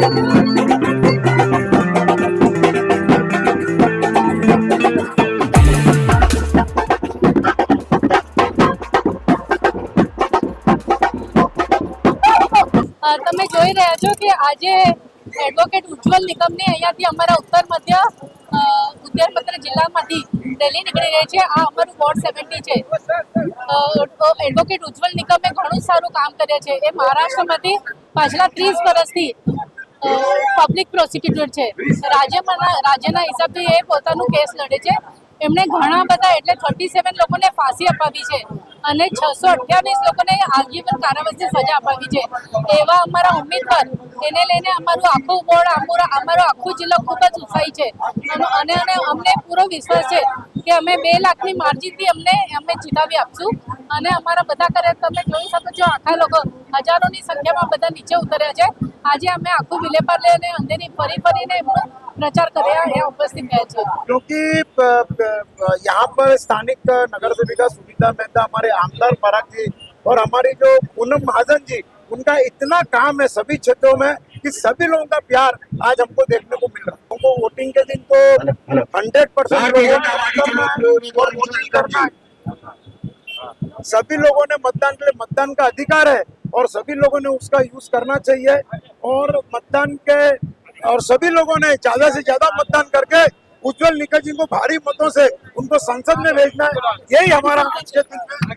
તમે જોઈ રહ્યા છો કે આજે એડવોકેટ ઉજ્જવલ નિગમની અહીંયાથી અમારા ઉત્તર મધ્ય ઉત્તરપત્ર જિલ્લામાંથી રેલી નીકળી રહી છે. આ અમારું વોર્ડ સેવન્ટી છે. એડવોકેટ ઉજ્જવલ નિગમે ઘણું સારું કામ કરે છે. એ મહારાષ્ટ્રમાંથી પાછલા ત્રીસ વર્ષથી પબ્લિક પ્રોસિક્યુટર છે. રાજ્યમાં રાજ્યના હિસાબથી એ પોતાનું કેસ લડે છે. એમણે ઘણા બધા એટલે થર્ટી સેવન લોકોને ફાંસી અપાવી છે અને છસો અઠ્યાવીસ લોકોને આજીવન કારાવાસની સજા અપાવી છે. એવા અમારા ઉમેદવાર, એને લઈને અમારું આખું બોર્ડ, અમારો અમારો આખું જિલ્લો ખૂબ જ ઉત્સાહી છે. અને- અને અમને પૂરો વિશ્વાસ છે કે અમે બે લાખની માર્જિનથી અમને અમે જીતાવી આપશું. અને અમારા બધા કરે તમે જોઈ શકો છો આખા લોકો હજારોની સંખ્યામાં બધા નીચે ઉતર્યા છે આજે અમે આખું વિલેપાર લઈને અંધેરી ફરી ફરીને એમનો પ્રચાર કર્યા અહીંયા ઉપસ્થિત ગયા છે क्योंकि प- प- यहाँ पर स्थानिक नगर सेविका सुनीता मेहता हमारे आमदार पराग जी और हमारी जो पूनम महाजन जी उनका इतना काम है सभी क्षेत्रों में कि सभी लोगों का प्यार आज हमको देखने को मिल रहा है हमको वोटिंग के दिन तो हंड्रेड परसेंट वोटिंग करना है सभी लोगों ने मतदान के लिए मतदान का अधिकार है और सभी लोगों ने उसका यूज़ करना चाहिए और मतदान के और सभी लोगों ने ज़्यादा से ज़्यादा मतदान करके उज्जवल निकल जी को भारी मतों से उनको संसद में भेजना है। यही हमारा